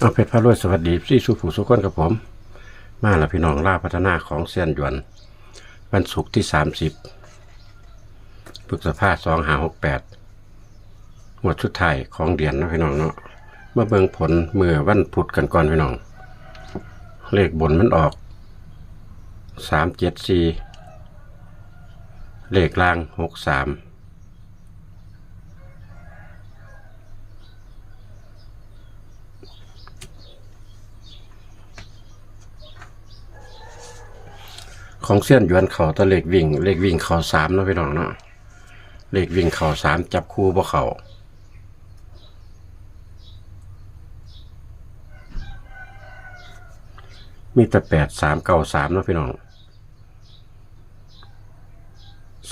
เอาเพชรพระรวยสวัสดีพี่สุผู้สุขคนกับผม มาแล้วพี่น้องล่าพัฒนาของเซียนหยวน วันศุกร์ที่สามสิบพฤษภาสองหาหกแปดหมวดชุดไทยของเดียนนะพี่น้องเนาะมาเบิงผลเมื่อวันพุธกันก่อนพี่น้อง เลขบนมันออกสามเจ็ดสี่เลขล่างหกสาม ของเส้นยวนเขาตะเลขวิ่ง เลขวิ่งเขาสามเนาะพี่น้องเนาะเลขวิ่งเขาสามจับคู่บ่เขามีแต่แปดสามเก้าสามเนาะพี่น้อง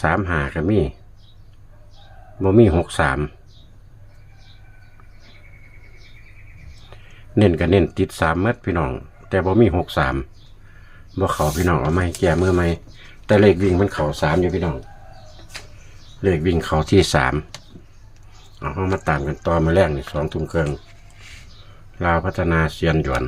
สามหาก็มีบ่มีหกสามเน้นก็เน้นติดสามเม็ดพี่น้อง แต่บ่มีหกสาม บ่เขาพี่น้องเอาไม่แก่เมื่อไหมแต่เลขวิ่งมันเข่าสามอยู่พี่น้อง เลขวิ่งเข่าที่สามเอาเอามาตามกันต่อมาแรกนี่สองทุ่มครึ่งลาวพัฒนาเซียนหยวน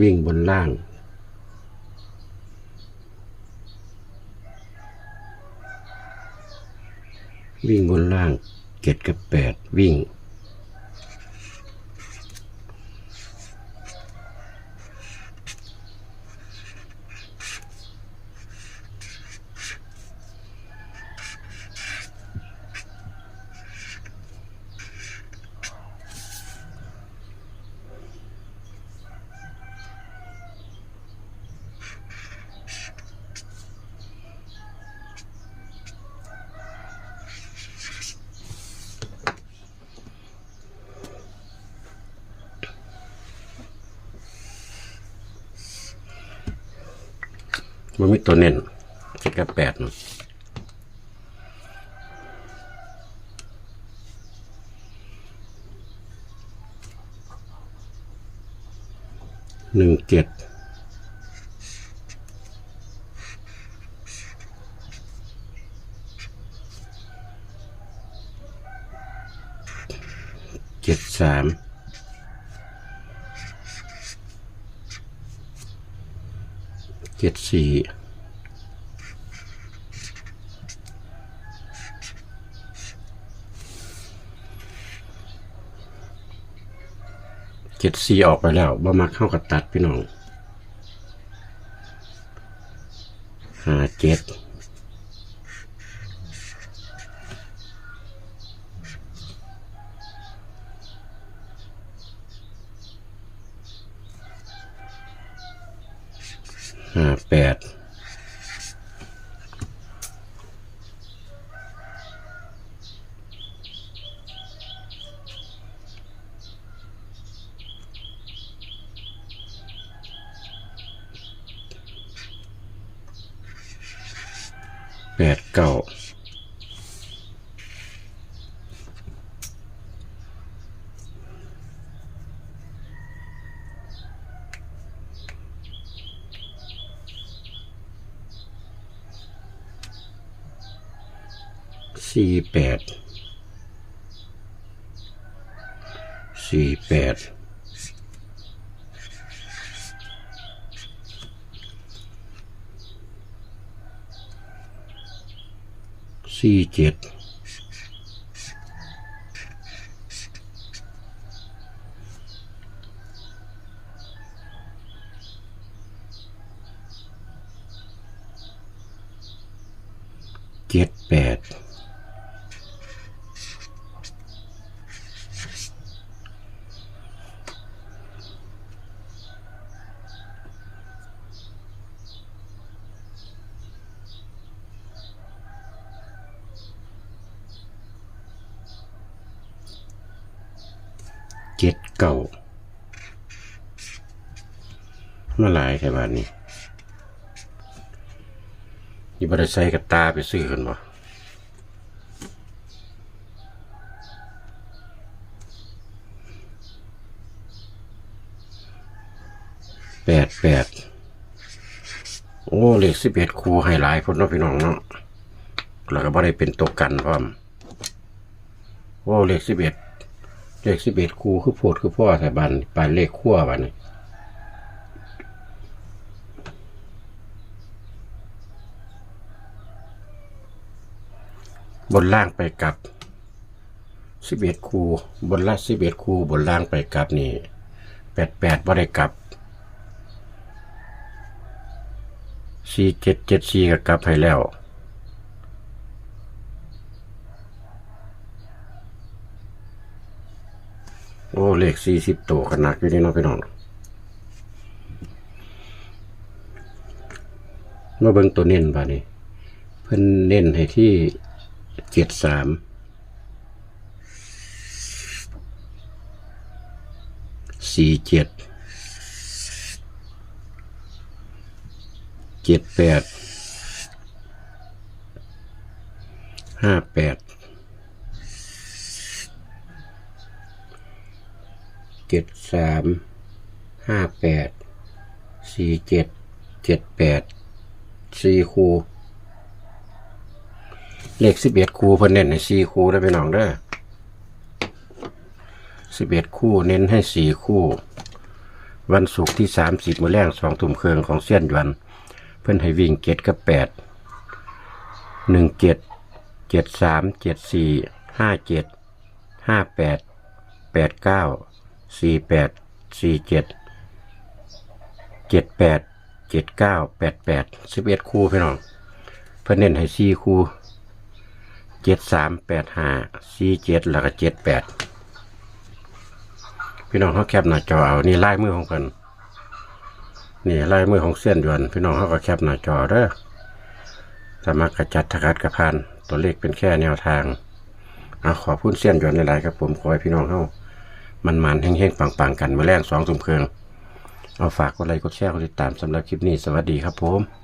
วิ่งบนล่าง วิ่งบนล่างเจ็ดกับแปดวิ่ง มันมีตัวเน้นเจ็ดกับแปดหนึ่งเจ็ดเจ็ดสาม จ็ดสี่เจ็ดสีออกไปแล้วบ่มาเข้ากับตัดพี่น้องห้าเจ็ด ห้าแปดแปดเก้า สี่แปดสี่แปดสี่เจ็ดเจ็ดแปด เจ็ดเก่ามาหลายแค่บานนี้ยี่บริใส่กับตาไปซื้อกันบ่แปดแปดโอ้เลขสิบเอ็ดครูให้หลายคนเนาะพี่น้องเนาะแล้วก็บ่ได้เป็นตัวกันพร้อมโอ้เลขสิบเอ็ด เลขสิบเอ็ดคูคือโพดคือพ่อแต่บันปานเลขขั้วบันนี่บนล่างไปกลับสิบเอ็ดคูบนล่างสิบเอ็ดคูบนล่างไปกลับนี่แปดแปดบ่ได้กลับสี่เจ็ดเจ็ดสี่ก็กลับให้แล้ว โอ้เลขสี่สิบตัวขนาดอยู่นี่เน้องพี่น้องมาเบิ่งตัวเน้นป่ะนี่เพิ่นเน้นให้ที่เจ็ดสามสี่เจ็ดเจ็ดแปดห้าแปด เจ็ดสามห้าแปดสี่เจ็ดเจ็ดแปดสี่คูเลขสิบเอ็ดคูเพิ่นเน้นให้สี่คูได้ไปน้องเด้อสิบเอ็ดคู่เน้นให้สี่คู่ วันศุกร์ที่สามสิบมื้อแรงสองทุ่มเครืองของเส้นยวนเพิ่นให้วิ่งเจ็ดกับแปดหนึ่งเจ็ดเจ็ดสามเจ็ดสี่ห้าเจ็ดห้าแปดแปดเก้า สี่แปดสี่เจ็ดเจ็ดแปดเจ็ดเก้าแปดแปดสิบเอ็ดคู่พี่น้อง เพื่อเน้นให้สี่คู่เจ็ดสามแปดห้าสี่เจ็ดแล้วก็เจ็ดแปดพี่น้องเขาแคปหน้าจอเอานี่ลายมือของเพิ่นนี่ลายมือของเส้นยวน พี่น้องเขาก็แคปหน้าจอเด้อสามารถกระจัดทกัดกระพันตัวเลขเป็นแค่แนวทางเอาขอพูดเส้นยวนหลายๆครับผมขอให้พี่น้องเข้า มันมันๆแห้งๆปังๆกันมาแรงสองสุ่มเครื่องเอาฝากกดไลค์กดแชร์กดติดตามสำหรับคลิปนี้สวัสดีครับผม